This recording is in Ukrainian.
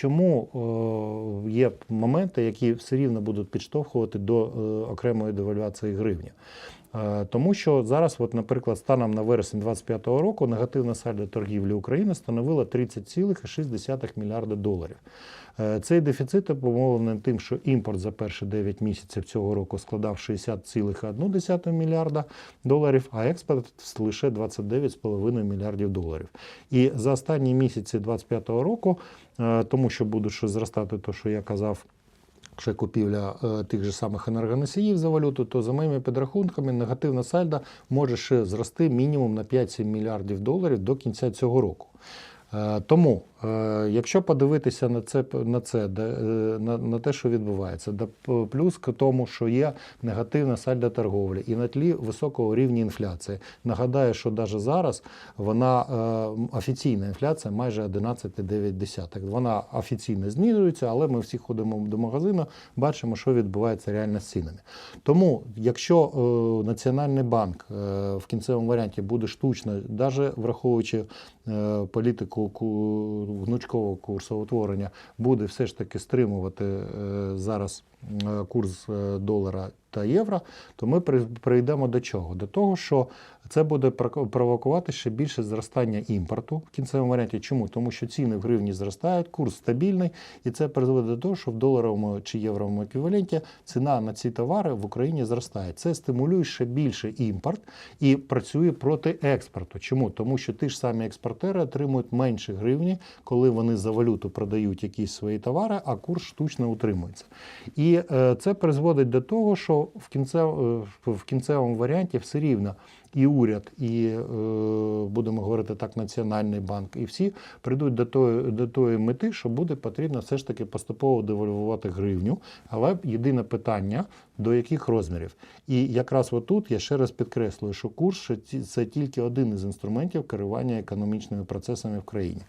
Чому е, є моменти, які все рівно будуть підштовхувати до е, окремої девальвації гривні? Е, Тому що зараз, от, наприклад, станом на вересень 2025 року негативна сальдо торгівлі України становила 30,6 мільярда доларів. Е, Цей дефіцит обумовлений тим, що імпорт за перші 9 місяців цього року складав 60,1 мільярда доларів, а експорт лише 29,5 мільярдів доларів. І за останні місяці 2025 року, е, тому що буде ще зростати, то що я казав. Ще купівля е, тих же самих енергоносіїв за валюту, то за моїми підрахунками негативна сальда може ще зрости мінімум на 5-7 мільярдів доларів до кінця цього року. Е, Тому, якщо подивитися на це, на, це е, на, на те, що відбувається, плюс к тому, що є негативна сальда торговлі і на тлі високого рівня інфляції. Нагадаю, що навіть зараз вона е, офіційна інфляція майже 11,9. Вона офіційно знижується, але ми всі ходимо до магазину, бачимо, що відбувається реально з цінами. Тому, якщо е, Національний банк е, в кінцевому варіанті буде штучно, навіть враховуючи е, політику гнучкового курсоутворення, буде все ж таки стримувати е, зараз е, курс е, долара та євро, то ми прийдемо до чого? До того, що це буде провокувати ще більше зростання імпорту в кінцевому варіанті. Чому? Тому що ціни в гривні зростають, курс стабільний, і це призводить до того, що в доларовому чи євровому еквіваленті ціна на ці товари в Україні зростає. Це стимулює ще більше імпорт і працює проти експорту. Чому? Тому що ті ж самі експортери отримують менше гривні, коли вони за валюту продають якісь свої товари, а курс штучно утримується. І е, це призводить до того, що е, в кінцевому варіанті все рівно і уряд, і е, будемо говорити так, Національний банк, і всі прийдуть до тої, до тої мети, що буде потрібно все ж таки поступово девальвувати гривню. Але єдине питання до яких розмірів. І якраз отут я ще раз підкреслюю, що курс це тільки один із інструментів керування економічними процесами в країні.